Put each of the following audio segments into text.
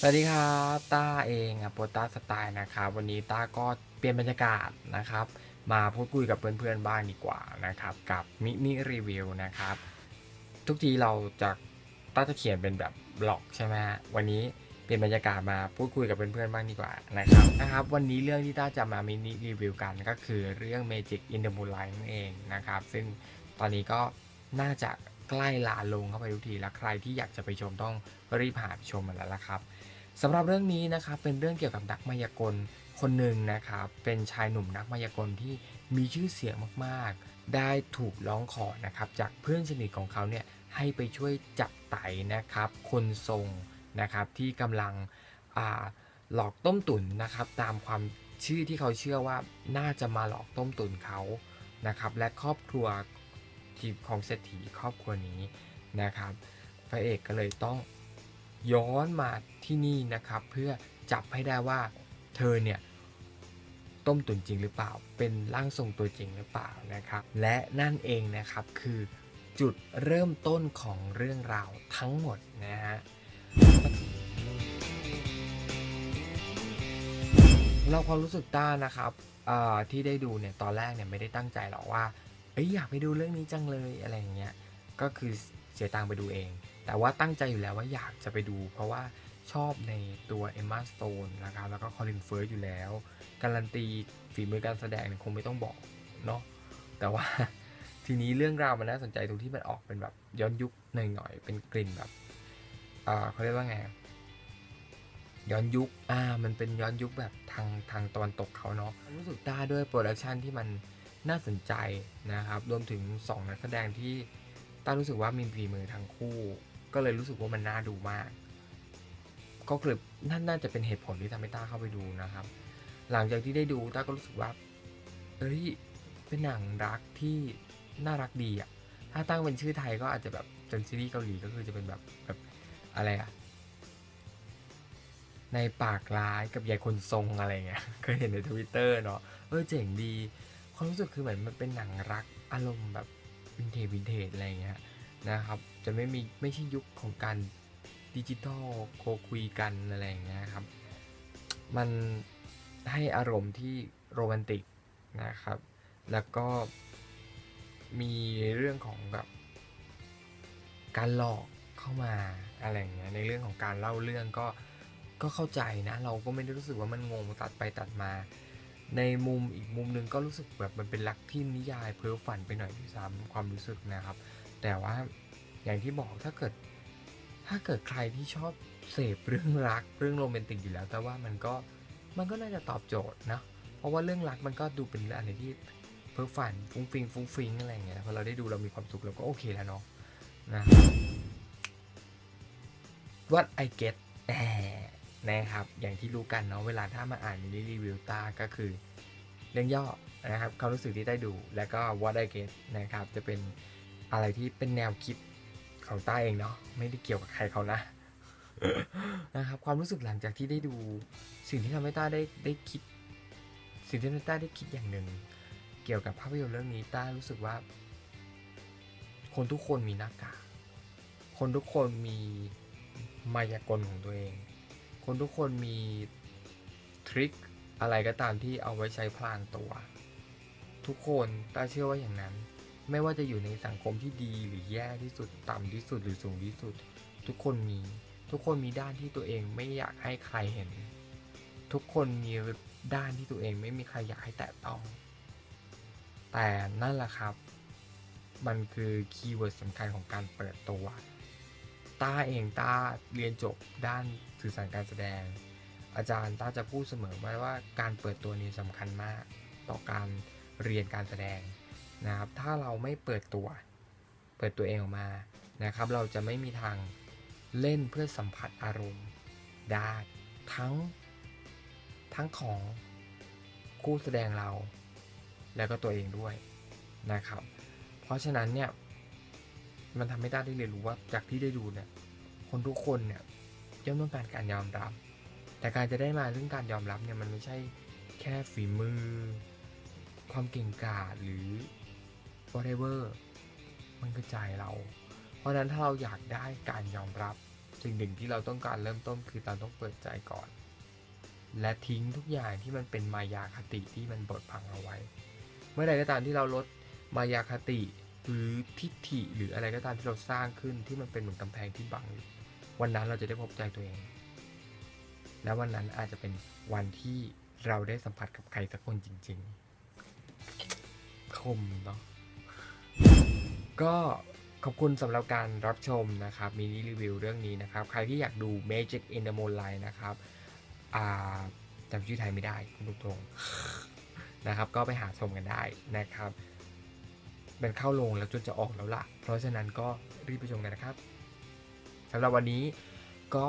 สวัสดีครับต้าเองอะโปต้าสไตล์นะครับ วันนี้ต้าก็เปลี่ยนบรรยากาศนะครับ มาพูดคุยกับเพื่อนๆบ้างดีกว่านะครับ กับมินิรีวิวนะครับ ทุกทีเราจะต้าจะเขียนเป็นแบบบล็อกใช่ไหมฮะวันนี้เปลี่ยนบรรยากาศมาพูดคุยกับเพื่อนๆบ้างดีกว่านะครับนะครับ วันนี้เรื่องที่ต้าจะมามินิรีวิวกันก็คือเรื่อง Magic in the Moonlight นั่นเองนะครับ ซึ่งตอนนี้ก็น่าจะ ใกล้ลาลงเข้าไปทุกทีแล้วใครที่อยากจะไปชมต้องรีบหาไปชมมันแล้วละครับสำหรับเรื่องนี้นะครับเป็นเรื่องเกี่ยวกับนักมายากลคนหนึ่งนะครับเป็นชายหนุ่มนักมายากลที่มีชื่อเสียงมากๆ ได้ถูกร้องขอนะครับจากเพื่อนสนิทของเขาเนี่ยให้ไปช่วยจับไตนะครับคนทรงนะครับที่กำลังหลอกต้มตุ๋นนะครับตามความชื่อที่เขาเชื่อว่าน่าจะมาหลอกต้มตุ๋นเขานะครับและครอบครัว ทีมของเศรษฐีครอบครัวนี้นะครับ พระเอกก็เลยต้องย้อนมาที่นี่นะครับ เพื่อจับให้ได้ว่าเธอเนี่ยต้มตุ๋นจริงหรือเปล่า เป็นร่างทรงตัวจริงหรือเปล่านะครับ และนั่นเองนะครับคือจุดเริ่มต้นของเรื่องราวทั้งหมดนะฮะเราความรู้สึกต้านะครับที่ได้ดูเนี่ยตอนแรกเนี่ยไม่ได้ตั้งใจหรอกว่า อ้ยอยากไปดูเรื่องนี้จังเลยอะไรอย่างเงี้ยก็คือเสียตังไปดูเอง แต่ว่าตั้งใจอยู่แล้วว่าอยากจะไปดู เพราะว่าชอบในตัวเอมมาสโตนนะครับแล้วก็คอลินเฟิร์สอยู่แล้ว การันตีฝีมือการแสดงเนี่ยคงไม่ต้องบอกเนาะแต่ว่าทีนี้เรื่องราวมันน่าสนใจตรงที่มันออกเป็นแบบย้อนยุคหน่อยๆเป็นกลิ่นแบบเขาเรียกว่าไงย้อนยุค อ่า มันเป็นย้อนยุคแบบทางทางตะวันตกเขาเนาะ รู้สึกต้ด้วยโปรดักชันที่มัน น่าสนใจนะครับรวมถึง 2 นักแสดงที่ต้ารู้สึกว่ามีฝีมือทั้งคู่ ก็เลยรู้สึกว่ามันน่าดูมาก ก็คือนั่นน่าจะเป็นเหตุผลที่ทำให้ต้าเข้าไปดูนะครับ หลังจากที่ได้ดูต้าก็รู้สึกว่าเอ้ยเป็นหนังรักที่น่ารักดีอะถ้าตั้งเป็นชื่อไทยก็อาจจะแบบเป็นซีรีส์เกาหลีก็คือจะเป็นแบบแบบอะไรอะในปากร้ายกับยายคนทรงอะไรเงี้ย เคยเห็นในทวิตเตอร์เนาะ เออเจ๋งดี ความรู้สึกคือเหมือนมันเป็นหนังรักอารมณ์แบบวินเทจวินเทจอะไรเงี้ยนะครับ จะไม่มีไม่ใช่ยุคของการดิจิตอลโคคุยกันอะไรอย่างเงี้ยครับ มันให้อารมณ์ที่โรแมนติกนะครับ แล้วก็มีเรื่องของแบบการหลอกเข้ามาอะไรอย่างเงี้ยในเรื่องของการเล่าเรื่องก็ก็เข้าใจนะ เราก็ไม่ได้รู้สึกว่ามันงงตัดไปตัดมา ในมุมอีกมุมหนึ่งก็รู้สึกแบบมันเป็นรักที่นิยายเพ้อฝันไปหน่อยด้วยซ้ำความรู้สึกนะครับ แต่ว่าอย่างที่บอกถ้าเกิด ถ้าเกิดใครที่ชอบเสพเรื่องรักเรื่องโรแมนติกอยู่แล้ว แต่ว่ามันก็มันก็น่าจะตอบโจทย์นะเพราะว่าเรื่องรักมันก็ดูเป็นอะไรที่เพ้อฝันฟุ้งฟิงฟุ้งฟิงอะไรอย่างเงี้ยพอเราได้ดูเรามีความสุขเราก็โอเคแล้วเนาะนะ What I get แอ นะครับ อย่างที่รู้กันเนาะเวลาถ้ามาอ่านมินิรีวิวตาก็คือเรื่องย่อนะครับความรู้สึกที่ได้ดู แล้วก็ What I get นะครับ จะเป็นอะไรที่เป็นแนวคิดของต้าเองเนาะไม่ได้เกี่ยวกับใครเขานะนะครับความรู้สึกหลังจากที่ได้ดู สิ่งที่ทำให้ต้าได้ได้คิด สิ่งที่ทำให้ต้าได้คิดอย่างหนึ่ง เกี่ยวกับภาพยนตร์เรื่องนี้ต้ารู้สึกว่า คนทุกคนมีหน้ากากคนทุกคนมีมายากลของตัวเอง คนทุกคนมีทริคอะไรก็ตามที่เอาไว้ใช้พลางตัว ทุกคนต้าเชื่อว่าอย่างนั้น ไม่ว่าจะอยู่ในสังคมที่ดีหรือแย่ที่สุดต่ำที่สุดหรือสูงที่สุด ทุกคนมีทุกคนมีด้านที่ตัวเองไม่อยากให้ใครเห็น ทุกคนมีด้านที่ตัวเองไม่มีใครอยากให้แตะต้อง แต่นั่นแหละครับ มันคือคีย์เวิร์ดสำคัญของการเปิดตัวต้าเองต้าเรียนจบด้าน สื่อสารการแสดง อาจารย์ต้าจะพูดเสมอมาว่าการเปิดตัวนี้สำคัญมาก ต่อการเรียนการแสดงนะครับ ถ้าเราไม่เปิดตัว เปิดตัวเองออกมานะครับ เราจะไม่มีทางเล่นเพื่อสัมผัสอารมณ์ได้ทั้งทั้งของคู่แสดงเรา แล้วก็ตัวเองด้วยนะครับ เพราะฉะนั้นเนี่ยมันทำให้ต้าได้เรียนรู้ว่าจากที่ได้ดูเนี่ยคนทุกคนเนี่ย ย่อมต้องการการยอมรับ แต่การจะได้มาเรื่องการยอมรับเนี่ยมันไม่ใช่แค่ฝีมือ ความเก่งกาจหรือ whatever มันคือใจเรา เพราะนั้นถ้าเราอยากได้การยอมรับ สิ่งหนึ่งที่เราต้องการเริ่มต้นคือเราต้องเปิดใจก่อน และทิ้งทุกอย่างที่มันเป็นมายาคติที่มันบดพังเอาไว้ เมื่อใดก็ตามที่เราลดมายาคติหรือทิฏฐิหรืออะไรก็ตามที่เราสร้างขึ้นที่มันเป็นเหมือนกำแพงที่บังอยู่ วันนั้นเราจะได้พบใจตัวเอง และวันนั้นอาจจะเป็นวันที่เราได้สัมผัสกับใครสักคนจริง ๆ คมเนาะก็ขอบคุณสำหรับการรับชมนะครับมินิรีวิวเรื่องนี้นะครับ ใครที่อยากดู Magic in the Moonlight นะครับอ่าจำชื่อไทยไม่ได้คุณตรงๆนะครับ ก็ไปหาชมกันได้นะครับเป็นเข้าโรงแล้วจนจะออกแล้วล่ะ เพราะฉะนั้นก็รีบไปชมกันนะครับ สำหรับวันนี้ก็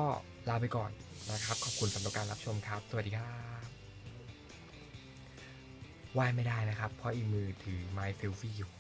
ลาไปก่อนนะครับ ขอบคุณสำหรับการรับชมครับ สวัสดีครับไหว้ไม่ได้นะครับ เพราะอีมือถือไม้เซลฟี่อยู่